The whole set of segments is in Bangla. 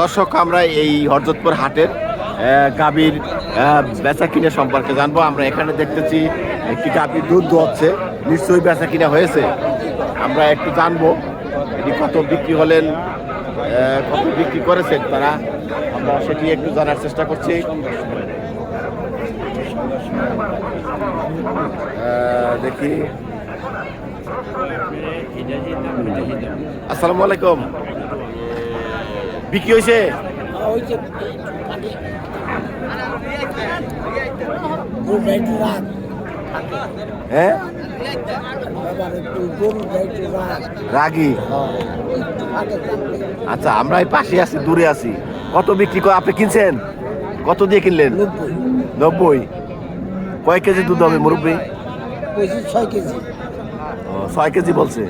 দর্শক, আমরা এই হরজতপুর হাটের গাভীর বেচা কিনা সম্পর্কে জানব। আমরা এখানে দেখতেছি একটি গাভীর দুধ হচ্ছে নিশ্চয়ই বেচা কিনা হয়েছে। আমরা একটু জানব এটি কত বিক্রি হলেন কত বিক্রি করেছেন তারা। আমরা সেটি একটু জানার চেষ্টা করছি। দেখি। আসসালামু আলাইকুম। বিক্রি হয়েছে? হ্যাঁ? রাগি? আচ্ছা আমরা এই পাশে আছি, দূরে আছি। কত বিক্রি করে আপনি কিনছেন? কত দিয়ে কিনলেন? নব্বই। কয় কেজি দুধ হবে, মুরব্বী? ছয় কেজি ছয় কেজি বলছে।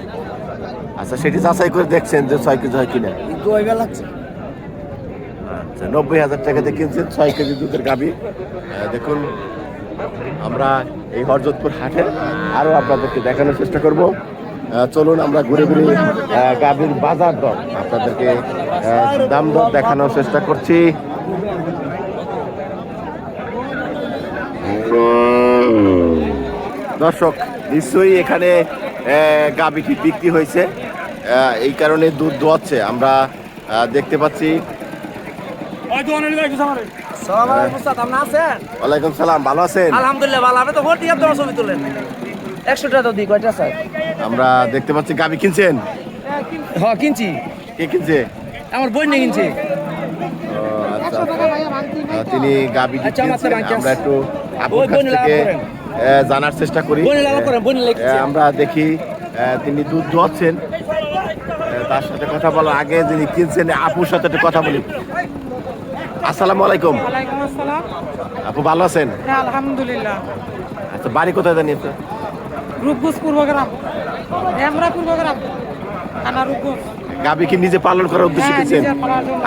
আচ্ছা সেটি যাচাই করে দেখছেন যে ছয় কেজি হয় কিনা। দই বেলাচ্ছে আচ্ছা নব্বই হাজার টাকাতে কিনছেন, ছয় কেজি দুধের গাবি দেখুন, আমরা এই হরজতপুর হাটে আরও আপনাদেরকে দেখানোর চেষ্টা করব। চলুন আমরা ঘুরে ঘুরে গাভীর বাজার দর, আপনাদেরকে দাম দর দেখানোর চেষ্টা করছি। দর্শক, নিশ্চয়ই এখানে গাভীটি বিক্রি হয়েছে? এই কারণে দুধ দোয়াচ্ছে। আমরা দেখতে পাচ্ছি সালাম আলাইকুম স্যার আপনি আছেন ওয়ালাইকুম সালাম ভালো আছেন? আলহামদুলিল্লাহ ভালো। আপনি তো ভোট দিয়ে তোমার ছবি তোলেন একশো টাকা দিই কয়টা স্যার? আমরা দেখতে পাচ্ছি গাবি কিনছেন? হ্যাঁ কিনছি। কে কিনছে? আমার নিয়ে কিনছি। আচ্ছা, আচ্ছা। তিনি গাবি আচ্ছা, আমার একটু কাছ থেকে জানার চেষ্টা করি। আমরা দেখি তিনি দুধ দোয়াচ্ছেন আহ, তার সাথে কথা বলার আগে যিনি কিনছেন আপুর সাথে একটু কথা বলি। আসসালামু আলাইকুম। ওয়ালাইকুম আসসালাম। আপু ভালো আছেন? হ্যাঁ আলহামদুলিল্লাহ। আচ্ছা বাড়ি কোথায় জানিয়েছে রূপগুজ পূর্বগ্রাম ড্যামরা পূর্বগ্রাম থানা রূপগুজ গাবি কি নিজে পালন করার উদ্দেশ্যে হ্যাঁ, কিনছেন।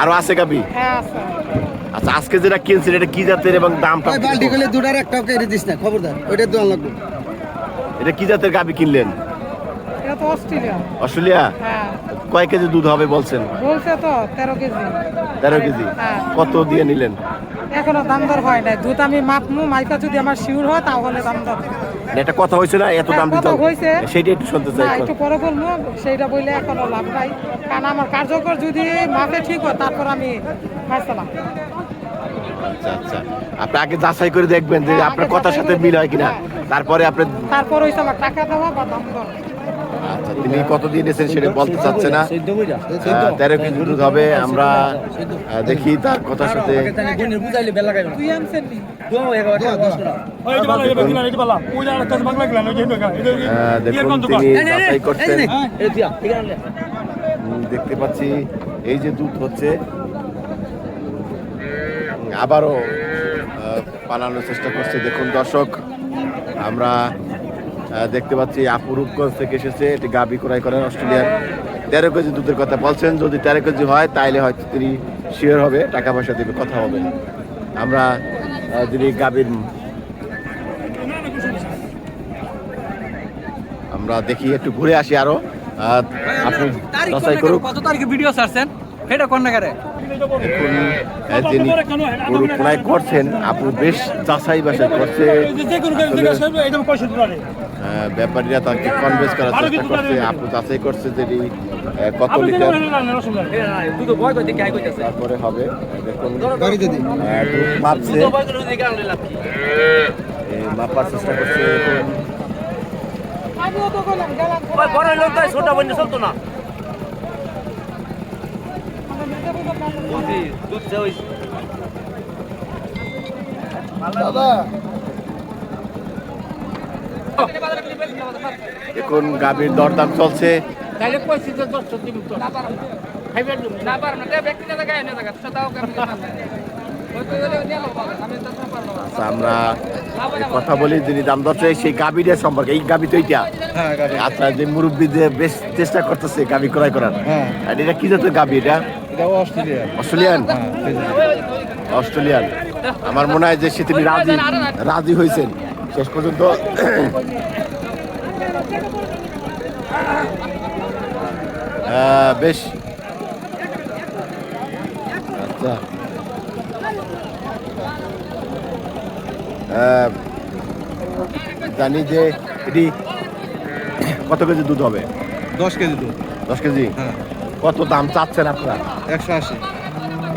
আরও আছে গাবি? হ্যাঁ আছে। আচ্ছা আজকে যেটা কিনছেন এটা কি জাতের এবং দামটা ওই বালতি গেলে দুটার একটা কেড়ে দিস না খবরদার। ওইটা দোয়ান লাগবে। এটা কি জাতের গাবি কিনলেন? এটা তো অস্ট্রেলিয়া অস্ট্রেলিয়া? হ্যাঁ। কয় কেজি দুধ হবে বলছেন? বলছে তো তেরো কেজি। তেরো কেজি। হ্যাঁ। কত দিয়ে নিলেন? এখনও দাম দর হয় নাই। দুধ আমি মাপমু মাইকা যদি আমার শিওর হয় তাহলে দাম দর। এটা কথা হয়েছে না? এত হ্যাঁ, দাম দিতে। হয়েছে। সেইটা একটু শুনতে চাই একটু। পরে বলব সেটা বললে এখনও লাভ নাই। কারণ আমার কার্যকর যদি মাপে ঠিক হয় তারপর আমি ফাইসালাম আচ্ছা আচ্ছা। আপনি আগে যাচাই করে দেখবেন যে হ্যাঁ, আপনার কথার সাথে মিল হয় কিনা। তারপরে আপনি তারপর হয়েছে আমার টাকা দেওয়া বা দাম দর। আচ্ছা তিনি কত দিয়ে সেটা বলতে চাচ্ছে না। তেরো কেজি দুধ হবে, আমরা দেখি তার কথার সাথে। দেখতে পাচ্ছি, এই যে দুধ হচ্ছে, আবারও বানানোর চেষ্টা করছে। দেখুন, দর্শক, আমরা দেখতে পাচ্ছি আপু রূপগঞ্জ থেকে এসেছে এটি গাবি ক্রয় করেন অস্ট্রেলিয়ার। তেরো কেজি দুধের কথা বলছেন যদি তেরো কেজি হয় তাইলে হয়তো তিনি শিওর হবে টাকা পয়সা দেবে কথা হবে। আমরা যদি গাবির আমরা দেখি একটু ঘুরে আসি আরও। আহ, আপনি যাচাই করুক। কত তারিখে ভিডিও ছাড়ছেন? সেটা কোন নাগারে দেখুন আহ, যিনি গরু ক্রয় করছেন আপু বেশ যাচাই বাছাই করছে ব্যাপারীরা তাকে কনভেন্স করার চেষ্টা করছে। আপু যাচাই করছে যে কত লিটার। তারপরে হবে মাপছে। মাপার চেষ্টা করছে দেখুন, আমিও তো বললাম গেলাম ওই বড় লোক ছোট বন্ধু চলতো না। দুধ দাদা দেখুন গাভীর দরদাম চলছে তাহলে কইছি যে দশ দিন তো খাইবেন না পারব না ব্যক্তি না গায় না জায়গা সেটাও কাম আচ্ছা আমরা কথা বলি যিনি দাম দরছে সেই গাভীর সম্পর্কে। এই গাভী তো এইটা। হ্যাঁ আচ্ছা যে মুরব্বী যে বেশ চেষ্টা করতেছে গাভী ক্রয় করার। হ্যাঁ। আর এটা কি জাতের গাভী এটা? অস্ট্রেলিয়ান? অস্ট্রেলিয়ান। আমার মনে হয় যে সে তিনি রাজি রাজি হয়েছেন। শেষ পর্যন্ত বেশ। আচ্ছা। আহ, জানি যে এটি কত কেজি দুধ হবে? দশ কেজি দুধ। দশ কেজি? হ্যাঁ। কত দাম চাচ্ছেন আপনারা? একশো আশি।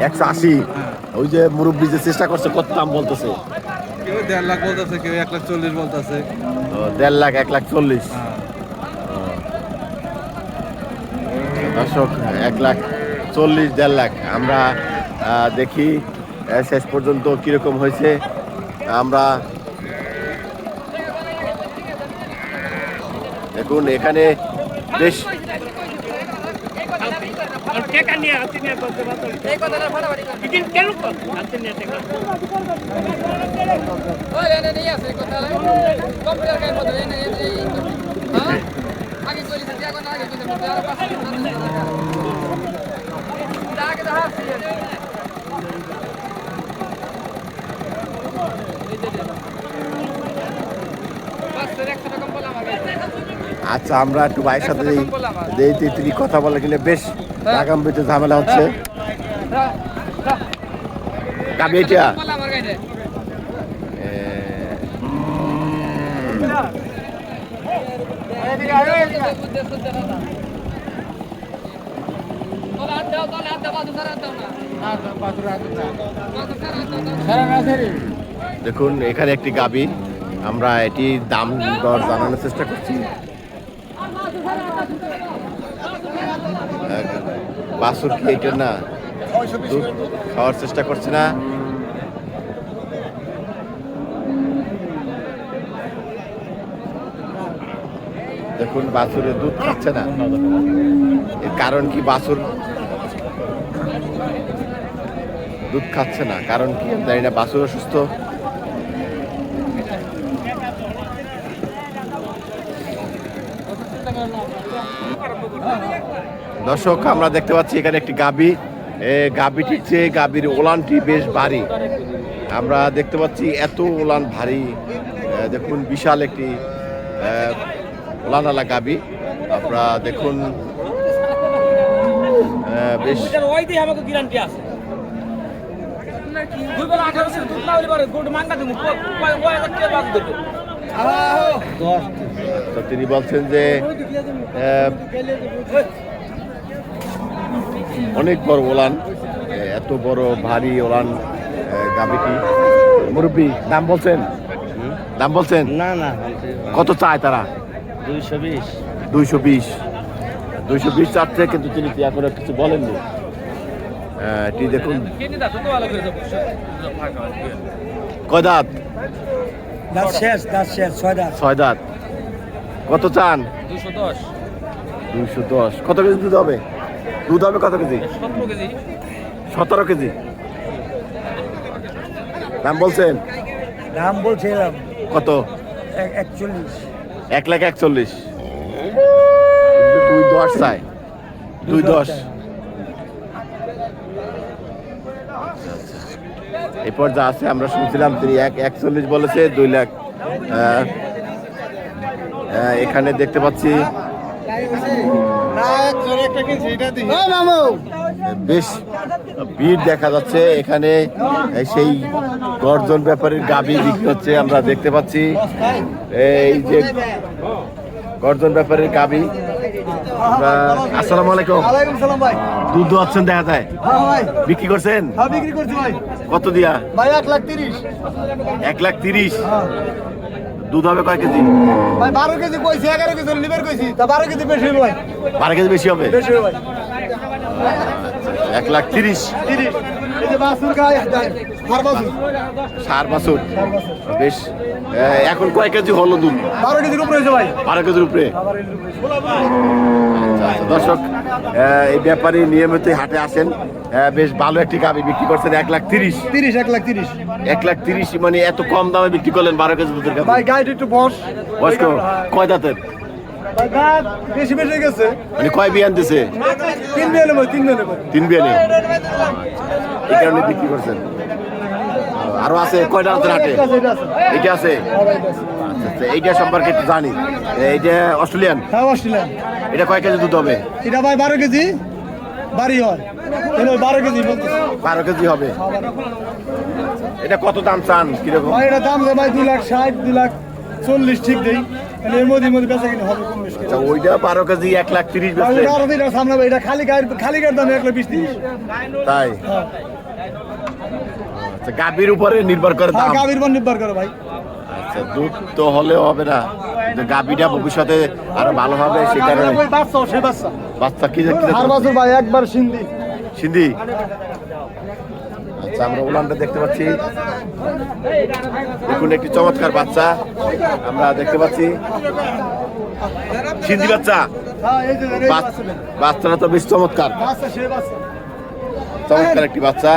একশো আশি? হ্যাঁ। ওই যে মুরব্বী যে চেষ্টা করছে কত দাম বলতেছে? কেউ দেড় লাখ বলতেছে কেউ এক লাখ চল্লিশ বলতেছে। দেড় লাখ এক লাখ চল্লিশ। হ্যাঁ। দর্শক এক লাখ চল্লিশ দেড় লাখ। আমরা দেখি শেষ পর্যন্ত কীরকম হয়েছে। আমরা দেখুন এখানে বেশ টেকা নিয়ে হাতি নিয়ে বলতে পারতো কেন হাতি নিয়ে টেকা আগে কইলি এখন আগে কইতে আর পাশে আগে দেখা আচ্ছা আমরা একটু ভাইয়ের সাথে এই তিনি কথা বলে গেলে বেশ আগাম আগামীতে ঝামেলা হচ্ছে। এটা দেখুন, এখানে একটি গাবি। আমরা এটি দাম দর জানানোর চেষ্টা করছি। বাসুর কি এটা না দুধ খাওয়ার চেষ্টা করছে না। দেখুন বাছুরের দুধ খাচ্ছে না। এর কারণ কি? বাছুর দুধ খাচ্ছে না। কারণ কি? জানি না, বাছুর অসুস্থ। দর্শক আমরা দেখতে পাচ্ছি এখানে একটি গাবি। এ গাবিটির চেয়ে গাবির ওলানটি বেশ ভারী। আমরা দেখতে পাচ্ছি এত ওলান ভারী। দেখুন বিশাল একটি এ, ওলানওয়ালা গাবি। আপনারা দেখুন বেশ তিনি বলছেন যে অনেক বড় ওলান এত বড় ভারী ওলান এ, গাবিটি মুরব্বী দাম বলছেন? দাম বলছেন? না না কত চায় তারা? দুইশো বিশ। দুইশো বিশ। দুইশো বিশ চাচ্ছে কিন্তু তিনি কি এখনও কিছু বলেননি। এটি দেখুন। কেনে দা তো ভালো করে দেবো কয় দাঁত? দাঁত শেষ দাঁত শেষ ছয় দাঁত। ছয় দাঁত। কত চান? দুশো দশ। দুইশো দশ। কত কেজি দুধ হবে? দুধ হবে কত কেজি? সতেরো কেজি। সতেরো কেজি। দাম বলছেন? দাম বলছিলাম। কত? একচল্লিশ। এক লাখ একচল্লিশ। দুই দশ চাই। দুই দশ এরপর যা আছে আমরা শুনছিলাম তিনি এক একচল্লিশ বলেছে দুই লাখ এখানে দেখতে পাচ্ছি বেশ ভিড় দেখা যাচ্ছে। এখানে সেই গর্জন ব্যাপারের গাবি বিক্রি হচ্ছে আমরা দেখতে পাচ্ছি। এই যে গর্জন ব্যাপারের গাবি। আসসালামু আলাইকুম। দুধ দোয়াচ্ছেন দেখা যায়। হ্যাঁ বিক্রি করছেন? হ্যাঁ বিক্রি করছি ভাই। কত দিয়া? ভাই এক লাখ তিরিশ। এক লাখ তিরিশ। দুধ হবে কয় কেজি? ভাই বারো কেজি কইছি এগারো কেজি লিভার কইছি। তা বারো কেজি বেশি হবে ভাই। বারো কেজি বেশি হবে? বেশি হবে ভাই। এক লাখ তিরিশ। তিরিশ। সার বাছুর। বেশ। এখন কয় কেজি হলো দুধ? বারো কেজির উপরে ভাই। বারো কেজির উপরে। দর্শক এই ব্যাপারে নিয়মিত হাটে আসেন। বেশ ভালো একটি গাবি বিক্রি করছেন এক লাখ তিরিশ। তিরিশ এক লাখ তিরিশ। এক লাখ তিরিশ মানে এত কম দামে বিক্রি করলেন বারো কেজি দুধের গাবি। ভাই গাইড একটু বস। বয়স্ক কয় দাঁতের? ভাই বেশি বেশি গেছে। মানে কয় বিয়ান দিছে? তিন বিয়ানে। এই কারণে বিক্রি করছেন। আরও আছে কয়টা আছে হাটে? এইটা আছে আচ্ছা আচ্ছা এইটা সম্পর্কে একটু জানি। এইটা অস্ট্রেলিয়ান? হ্যাঁ অস্ট্রেলিয়ান। এটা কয় কেজি দুধ হবে? এটা ভাই বারো কেজি। বাড়ি হয়। বারো কেজি বারো কেজি হবে। এটা কত দাম চান? কীরকম? ভাই এটা দাম ভাই দু লাখ ষাট দু লাখ চল্লিশ ঠিক দেই। এর মধ্যে মধ্যে বেচা কিনে হবে কম বেশি। আচ্ছা ওইটা বারো কেজি এক লাখ তিরিশ আরও দিন এটা খালি গায়ের খালি গায়ের দাম এক লাখ বিশ তিরিশ। তাই? হ্যাঁ। আচ্ছা গাভীর উপরে নির্ভর করে হ্যাঁ দাম। গাভীর পর নির্ভর করে ভাই। আচ্ছা দুধ তো হলেও হবে না। গাভীটা ভবিষ্যতে আরও ভালো হবে সে কারণে বাচ্চা কি বছর ভাই একবার সিন্ধি সিন্ধি আচ্ছা আমরা উলানটা দেখতে পাচ্ছি দেখুন একটি চমৎকার বাচ্চা আমরা দেখতে পাচ্ছি সিন্ধি বাচ্চা হ্যাঁ বাচ্চাটা তো বেশ চমৎকার চমৎকার একটি বাচ্চা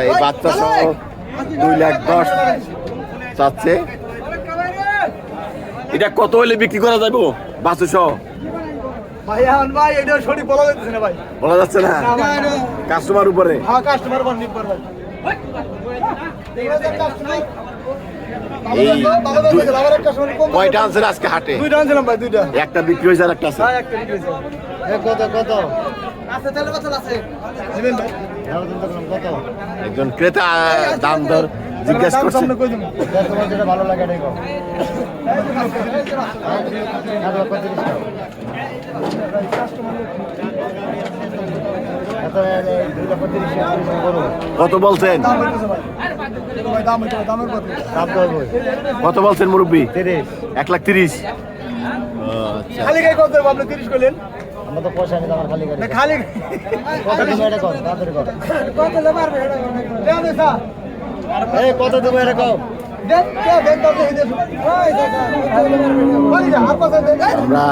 এই বাচ্চা সহ দুই লাখ দশ চাচ্ছে এটা কত হলে বিক্রি করা যাব বাচ্চা সহ। বলা যাচ্ছে না ভাই। বলা যাচ্ছে না? কাস্টমার উপরে। হ্যাঁ কয়টা আনছেন আজকে হাটে? দুইটা আনছিলাম ভাই দুইটা। একটা বিক্রি হয়েছে আর একটা আছে। হ্যাঁ একটা বিক্রি হয়েছে। কত কত? আছে তাহলে কত আছে? নেবেন ভাই। কত? একজন ক্রেতা দাম দর। জিজ্ঞেস দাম করছে। সামনে কই দেবো তোমার যেটা ভালো লাগে কত বলছেন? কত বলছেন মুরব্বী? তিরিশ। এক লাখ তিরিশ। আচ্ছা। খালি গায়ে কত দেবো আপনি? তিরিশ করলেন আমরা তো পয়সা নিতে আমার খালি গাড়ি। খালি কত দেবো এটা তাড়াতাড়ি দেবো আর কত দেবো দেন আমরা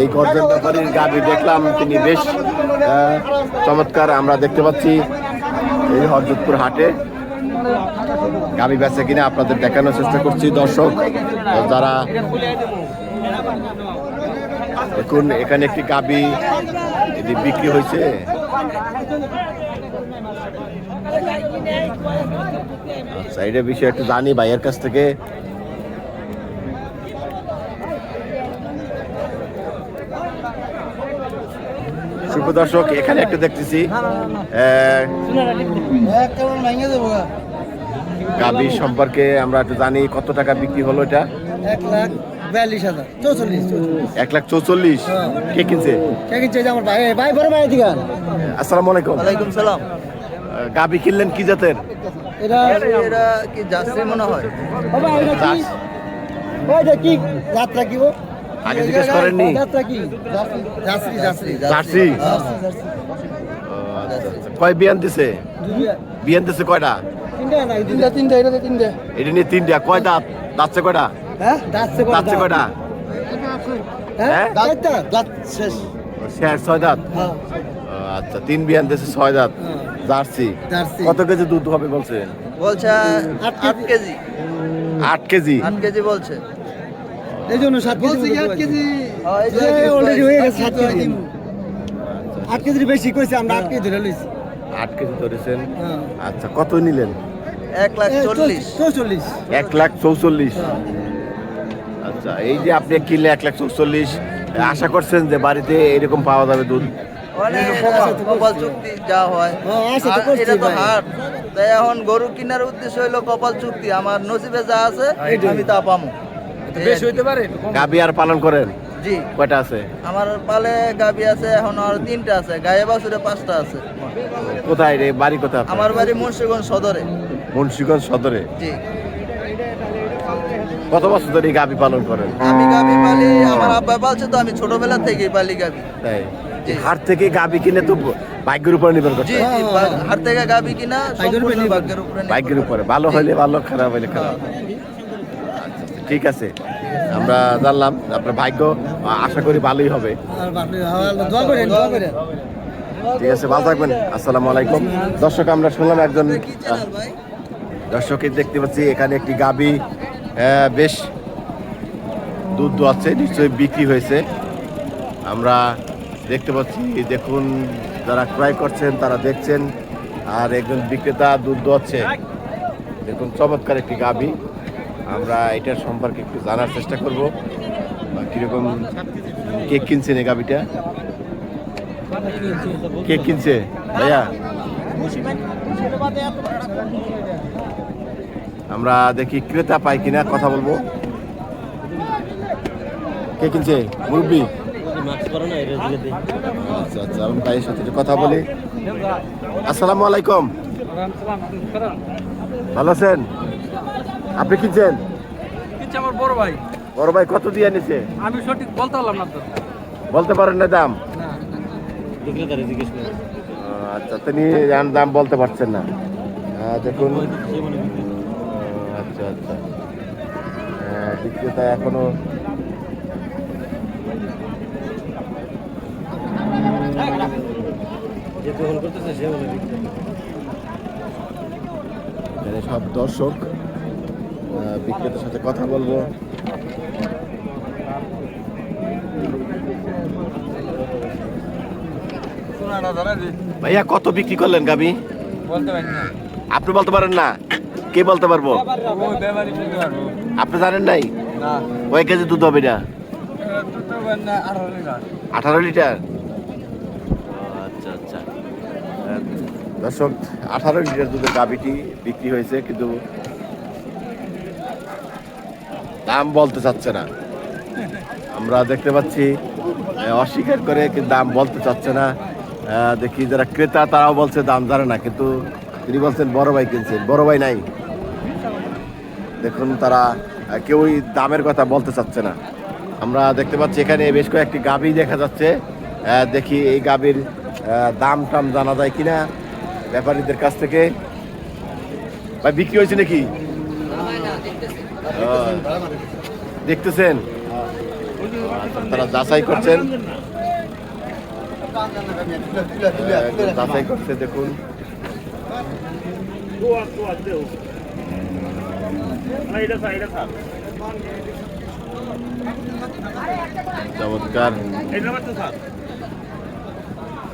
এই গর্জন ব্যাপারীর গাড়ি দেখলাম, তিনি বেশ চমৎকার, আমরা দেখতে পাচ্ছি এই হরজতপুর হাটে। গাবি বেচে কিনা আপনাদের দেখানোর চেষ্টা করছি, দর্শক, যারা দেখুন, এখানে একটি গাবি বিক্রি হয়েছে। আচ্ছা এটা বিষয়ে একটু জানি ভাইয়ের কাছ থেকে। দর্শক এখানে একটু দেখতেছি। গাবি সম্পর্কে আমরা একটু জানি কত টাকা বিক্রি হলো এটা? এক লাখ বিয়াল্লিশ হাজার চৌচল্লিশ এক লাখ চৌচল্লিশ। কে কিনছে? কে কিনছে? আমার ভাই ভাই বড় ভাই দিকে আসসালামু আলাইকুম। সালাম। গাবি কিনলেন কি জাতের? এটা এটা কি যাচ্ছে মনে হয়? বাবা এটা কি ওইটা কি? যাত্রা কি ও? আগে জিজ্ঞেস করেননি। যাত্রা কি? যাত্রী যাত্রী জার্সি ও। কয় বিয়ান দিছে? বিয়ান দিছে কয়টা? তিনটা তিনটা এটা তিনটা। এটা নিয়ে তিনটা। কয় দাঁত? দাঁতছে কয়টা? হ্যাঁ যাচ্ছে দাঁতছে কয়টা? হ্যাঁ? দাঁতটা দাঁত শেষ। শেষ। ছয় দাঁত? হ্যাঁ। আচ্ছা তিন বিয়ান দেশে ছয় দাঁত। জার্সি। জার্সি। কত কেজি দুধ হবে বলছেন বলছে আট কেজি। আট কেজি। আট কেজি? বলছে। এই জন্য সাত কেজি আট কেজি। অলরেডি হয়ে গেছে সাত কেজি। আট কেজির বেশি কইছে আমরা আট কেজি ধরে লইছি। আট কেজি ধরেছেন? হ্যাঁ। আচ্ছা কত নিলেন? এক লাখ চল্লিশ। চৌচল্লিশ। এক লাখ চৌচল্লিশ। আচ্ছা এই যে আপনি কিনলে এক লাখ চৌচল্লিশ। আশা করছেন যে বাড়িতে এরকম পাওয়া যাবে দুধ? মানে কপাল চুক্তি যা হয়। হ্যাঁ, এটা তো হাট। তাই এখন গরু কেনার উদ্দেশ্য হইল কপাল চুক্তি। আমার নসিবে যা আছে আমি তা পামো। বেশ হইতে পারে গাবি আর পালন করেন? জি। কয়টা আছে? আমার পালে গাবি আছে এখন আর তিনটা আছে। গায়ে বাছুরে পাঁচটা আছে। কোথায় রে? বাড়ি কোথায় আমার বাড়ি মুন্সিগঞ্জ সদরে। মুন্সিগঞ্জ সদরে? জি। কত বছর ধরে গাবি পালন করেন? আমি গাবি পালি আমার আব্বা পালছে তো আমি ছোটবেলা থেকেই পালি গাবি। তাই। হাট থেকে গাবি কিনে তো ভাগ্যের উপর নির্ভর করছে হাট থেকে গাবি কিনা ভাগ্যের উপরে ভাগ্যের উপরে ভালো হইলে ভালো খারাপ হইলে খারাপ। আচ্ছা, আচ্ছা, ঠিক আছে। আমরা জানলাম আপনার ভাগ্য আশা করি ভালোই হবে। দোয়া করেন দোয়া করেন। ঠিক আছে ভালো থাকবেন। আসসালামু আলাইকুম। দর্শক আমরা শুনলাম একজন দর্শকের দেখতে পাচ্ছি এখানে একটি গাবি বেশ দুধ দোয়াচ্ছে নিশ্চয়ই বিক্রি হয়েছে। আমরা দেখতে পাচ্ছি, দেখুন যারা ক্রয় করছেন, তারা দেখছেন, আর একজন বিক্রেতা দুধ দোয়াচ্ছে। দেখুন, চমৎকার একটি গাবি আমরা এটার সম্পর্কে একটু জানার চেষ্টা করব, বা কীরকম কে কিনছেন এই গাবিটা কে কিনছে? ভাইয়া? আমরা দেখি ক্রেতা পাই কিনা, কথা বলব। কে কিনছে? মুরব্বী? আচ্ছা আচ্ছা আমি ভাইয়ের সাথে কথা বলি। আসসালামু আলাইকুম। ভালো আছেন? আপনি কিনছেন কিনছে আমার বড় ভাই। বড় ভাই কত দিয়ে নিছে আমি সঠিক বলতে পারলাম না তো বলতে পারেন না দাম? আচ্ছা তিনি দাম বলতে পারছেন না। দেখুন। আচ্ছা আচ্ছা। বিক্রেতা এখনও এখানে সব দর্শক বিক্রেতার সাথে কথা বলব। ভাইয়া কত বিক্রি করলেন গাবি? আপনি বলতে পারেন না কে বলতে পারব? আপনি জানেন নাই? কয়েক কেজি দুধ হবে না আঠারো লিটার আঠারো লিটার আচ্ছা আচ্ছা আহ, দর্শক, আঠারো লিটার দুধের গাবিটি বিক্রি হয়েছে, কিন্তু দাম বলতে চাচ্ছে না। আমরা দেখতে পাচ্ছি অস্বীকার করে কিন্তু দাম বলতে চাচ্ছে না। দেখি যারা ক্রেতা, তারাও বলছে দাম জানে না, কিন্তু তিনি বলছেন, বড় ভাই কিনছেন, বড় ভাই নাই। দেখুন তারা কেউই দামের কথা বলতে চাচ্ছে না। আমরা দেখতে পাচ্ছি, এখানে বেশ কয়েকটি গাবি দেখা যাচ্ছে। দেখি এই গাবির দাম টাম জানা যায় কিনা। ব্যাপারীদের কাছ থেকে। ভাই, বিক্রি হয়েছে নাকি? দেখতেছেন? তারা যাচাই করছেন। যাচাই করছে, দেখুন। চমৎকার।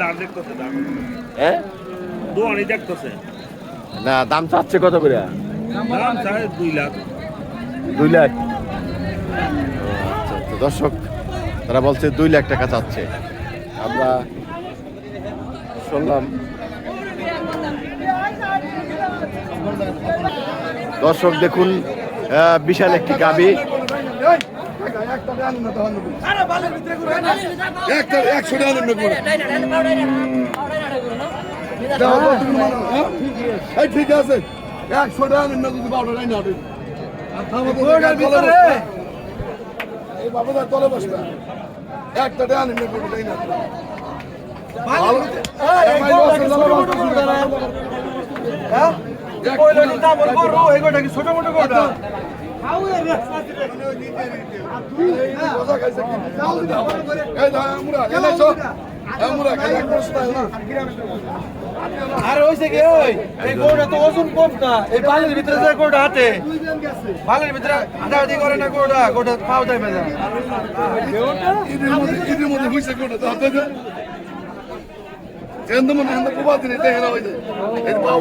দাম দেখতেছে দাম। হ্যাঁ দোয়ানি দেখতেছে। না দাম চাচ্ছে কত করে? দাম চাই দুই লাখ। দুই লাখ? আচ্ছা আচ্ছা দর্শক তারা বলছে দুই লাখ টাকা চাচ্ছে। আমরা শুনলাম। দর্শক দেখুন বিশাল একটি গাবি। ঠিক আছে একশো টাকা নিন না বারোটা নাই না এই বাবুদার তলে বসবে। একটা টাকা নিন না। যদি নাই না ভালো এমআই লসের আরে হইছে কি ওই এই তো ওজন কম না এই বালির ভিতরে যে হাঁটে বালির ভিতরে হাঁটাহাঁটি করে না গরুটা গরুটা পাও যাবে না।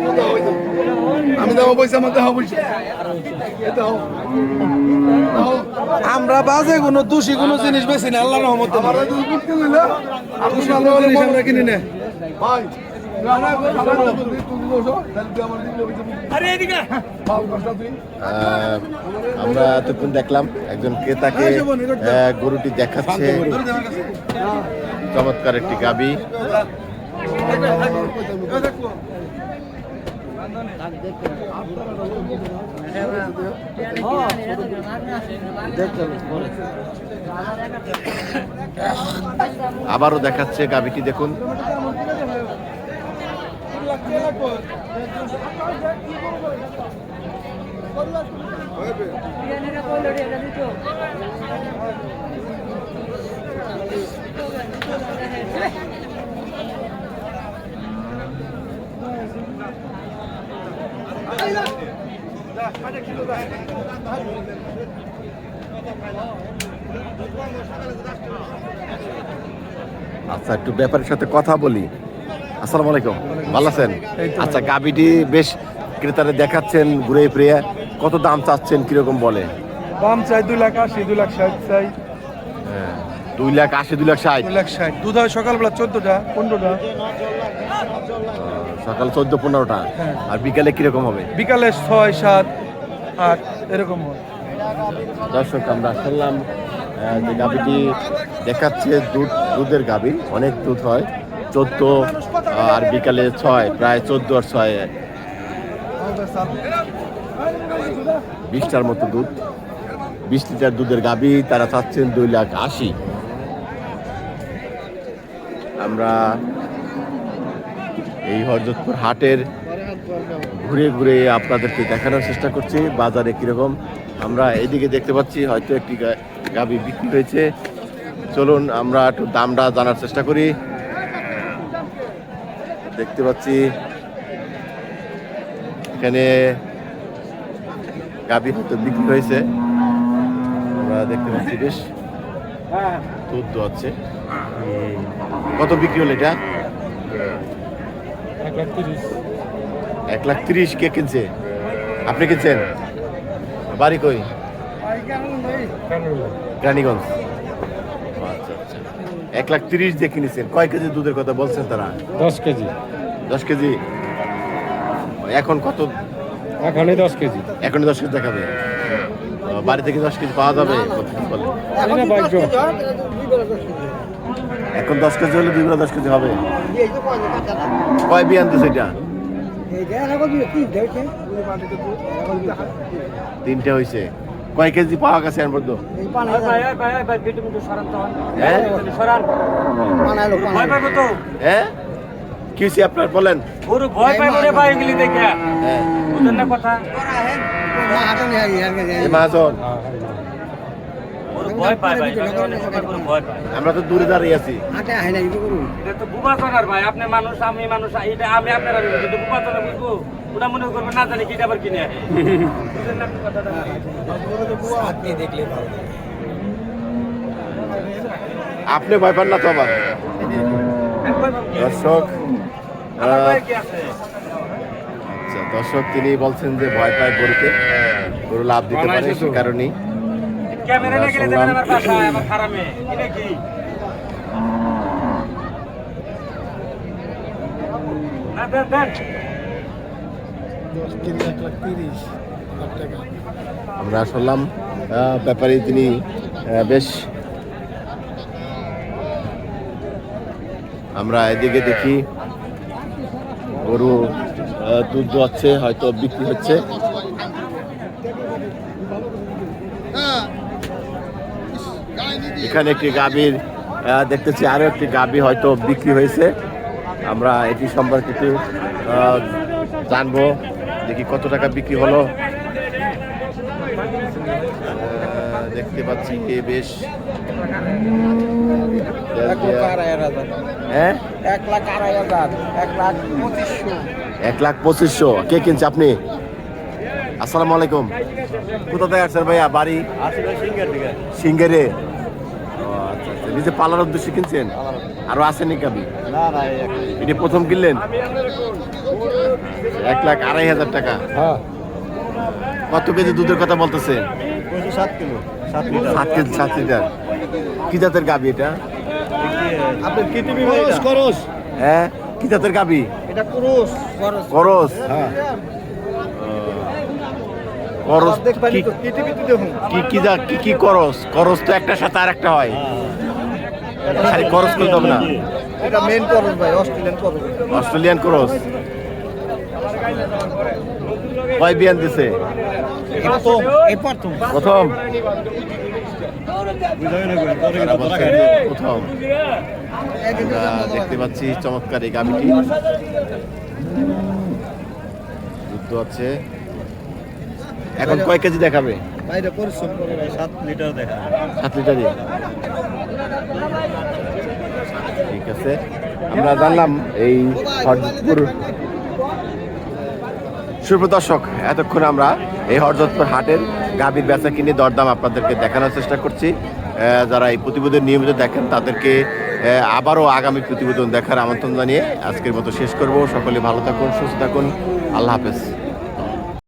মনে হয় আমি পয়সা আমার বাজে কোনো দোষী কোনো জিনিস বেশি না আল্লাহর রহমতে। আমার কোনো না। ভাই আমার এতক্ষণ দেখলাম একজন ক্রেতাকে গরুটি দেখাচ্ছে। চমৎকার একটি গাবি। আবারও দেখাচ্ছে গাবিটি দেখুন। আচ্ছা একটু ব্যাপারের সাথে কথা বলি। আসসালামু আলাইকুম। ভালো আছেন? আচ্ছা গাবিটি বেশ ক্রেতারা দেখাচ্ছেন ঘুরে ফিরে। কত দাম চাচ্ছেন কীরকম বলে? দাম চাই দুই লাখ আশি দুই লাখ ষাট চাই। হ্যাঁ, দুই লাখ আশি দুই লাখ ষাট। দুই লাখ ষাট। দুধ হয় সকালবেলা চোদ্দটা পনেরোটা। সকাল চোদ্দ পনেরোটা। আর বিকালে কীরকম হবে? বিকালে ছয় সাত আট এরকম হয় দর্শক আমরা শুনলাম যে গাভিটি দেখাচ্ছে দুধ দুধের গাভি। অনেক দুধ হয় চোদ্দ আর বিকালে ছয় প্রায় চোদ্দ আর ছয়। বিশটার মতো দুধ। বিশ লিটার দুধের গাভি তারা চাচ্ছেন দুই লাখ আশি। আমরা এই হরজতপুর হাটের ঘুরে ঘুরে আপনাদেরকে দেখানোর চেষ্টা করছি, বাজারে কীরকম। আমরা এদিকে দেখতে পাচ্ছি হয়তো একটি গা- গাভি বিক্রি হয়েছে। চলুন আমরা একটু দামটা জানার চেষ্টা করি। দেখতে পাচ্ছি এখানে গাভি হয়তো বিক্রি হয়েছে। আমরা দেখতে পাচ্ছি বেশ দুধ দোয়াচ্ছে কত বিক্রি হলো এটা? এক লাখ তিরিশ। কে কিনছে? আপনি কিনছেন? বাড়ি কই? রানীগঞ্জ আচ্ছা আচ্ছা। এক লাখ তিরিশ দিয়ে কিনেছেন। কয় কেজি দুধের কথা বলছেন তারা? দশ কেজি। দশ কেজি? এখন কত? এখনই দশ কেজি। এখন দশ কেজি দেখাবে। ও, বাড়ি থেকে দশ কেজি পাওয়া যাবে? বলে? না এখন দশ কেজি হলে দুই বেলা দশ কেজি হবে। কয় বিয়ে আনতেছে এটা? তিনটে হয়েছে কয় কেজি পাওয়া গেছে এখন পর্যন্ত? হ্যাঁ? হ্যাঁ? কি হয়েছে আপনার বলেন। হ্যাঁ। এই মহাজন আমরা তো দূরে দাঁড়িয়ে আছি। আপনি মানুষ আমি মানুষ এটা আমি আপনার কিন্তু বুবাচনা বুঝব। ওটা মনে করবে না জানি কিটা আবার কিনে বুঝলেন না আপনি কথাটা? আপনি ভয় পান না তো আবার? দর্শক ভাই? আচ্ছা দর্শক তিনি বলছেন যে ভয় পায় গরুতে গরু লাভ দিতে পারে সে কারণেই। ক্যামেরা আমরা নিয়ে গেলে শুনলাম। যাবেন আমার বাসায় আমার খারামে কি? না দেন দেন। আমরা শুনলাম আহ, ব্যাপারে তিনি আহ, বেশ আমরা এদিকে দেখি গরু আহ, দুধ দোয়াচ্ছে হয়তো বিক্রি হচ্ছে। এখানে একটি গাভীর দেখতেছি আরও একটি গাভী হয়তো বিক্রি হয়েছে। আমরা এটি সম্পর্কে একটু জানব দেখি কত টাকা বিক্রি হলো। দেখতে পাচ্ছি কে বেশ। হ্যাঁ? এক লাখ পঁচিশশো। কে কিনছে আপনি? আসসালামু আলাইকুম। কোথা থেকে আসছেন ভাইয়া? বাড়ি? সিঙ্গারে। নিজে পালার উদ্দেশ্যে কিনছেন? আরও আসেনি কাবি? এটি প্রথম কিনলেন? এক লাখ আড়াই হাজার টাকা। হ্যাঁ। কত কেজি দুধের কথা বলতেছে? সাত কিলো সাত লিটার। কেজি সাত লিটার। কি জাতের গাবি এটা? আপনার কি টিভি করস করস হ্যাঁ কি জাতের গাবি? এটা করস। করস? হ্যাঁ। দেখবেন কি- তো কি কি কি যা কি কি করস করস তো একটা সাথে আর একটা হয়। খালি করস করতে হবে না। এটা মেন করস ভাই অস্ট্রেলিয়ান করস অস্ট্রেলিয়ান ক্রস কয় বিয়ান দিছে? প্রথম। প্রথম। দেখতে পাচ্ছি চমৎকার এই গামিটি যুদ্ধ আছে। এখন কয় কেজি দেখাবে? বাইরে পরিশ্রম করে ভাই লিটার দেখা লিটারই ঠিক আছে। আমরা জানলাম এই হরদপুর সুপ্রদর্শক এতক্ষণ আমরা এই হরজতপুর হাটের গাভীর বেচা কিনে দরদাম আপনাদেরকে দেখানোর চেষ্টা করছি। যারা এই প্রতিবেদন নিয়মিত দেখেন তাদেরকে আবারও আগামী প্রতিবেদন দেখার আমন্ত্রণ জানিয়ে আজকের মতো শেষ করব। সকলে ভালো থাকুন সুস্থ থাকুন। আল্লাহ হাফেজ।